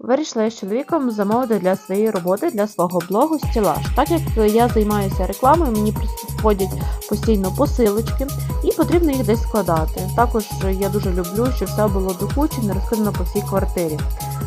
Вирішила я з чоловіком замовити для своєї роботи, для свого блогу стілаж. Так як я займаюся рекламою, мені приходять постійно посилочки і потрібно їх десь складати. Також я дуже люблю, щоб все було до кучі, не розкидано по всій квартирі.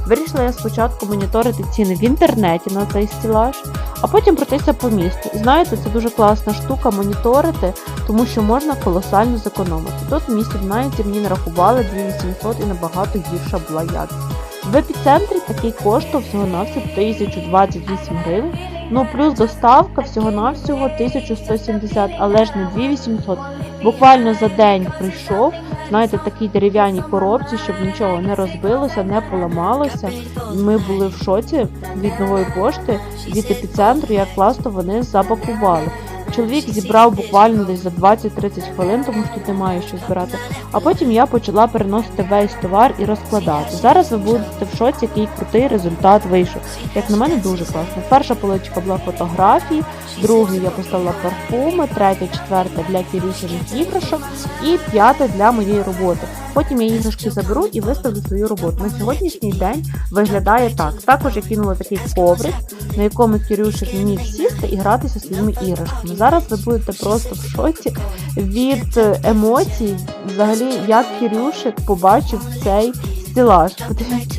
Вирішила я спочатку моніторити ціни в інтернеті на цей стілаж, а потім пройтися по місту. Знаєте, це дуже класна штука моніторити, тому що можна колосально зекономити. Тут в місті в Найті мені нарахували 2800 і набагато гірша була якість. В епіцентрі такий коштував всього-навсього 1028 гривень, ну плюс доставка всього-навсього 1170, але ж не 2800. Буквально за день прийшов, знаєте, такі дерев'яні коробці, щоб нічого не розбилося, не поламалося. Ми були в шоці від нової пошти, від епіцентру, як класно вони запакували. Чоловік зібрав буквально десь за 20-30 хвилин, тому що тут немає що збирати. А потім я почала переносити весь товар і розкладати. Зараз ви будете в шоці, який крутий результат вийшов. Як на мене, дуже класно. Перша поличка була фотографії, другий я поставила парфуми, третя, четверта для кірюшених іграшок і п'ята для моєї роботи. Потім я іграшки заберу і виставлю свою роботу. На сьогоднішній день виглядає так. Також я кинула такий коврик, на якому Кірюшик міг сісти і гратися своїми іграшками. Зараз ви будете просто в шоці від емоцій, взагалі, як Кірюшик побачив цей стілаж.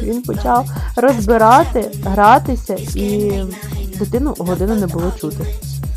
Він почав розбирати, гратися, і дитину годину не було чути.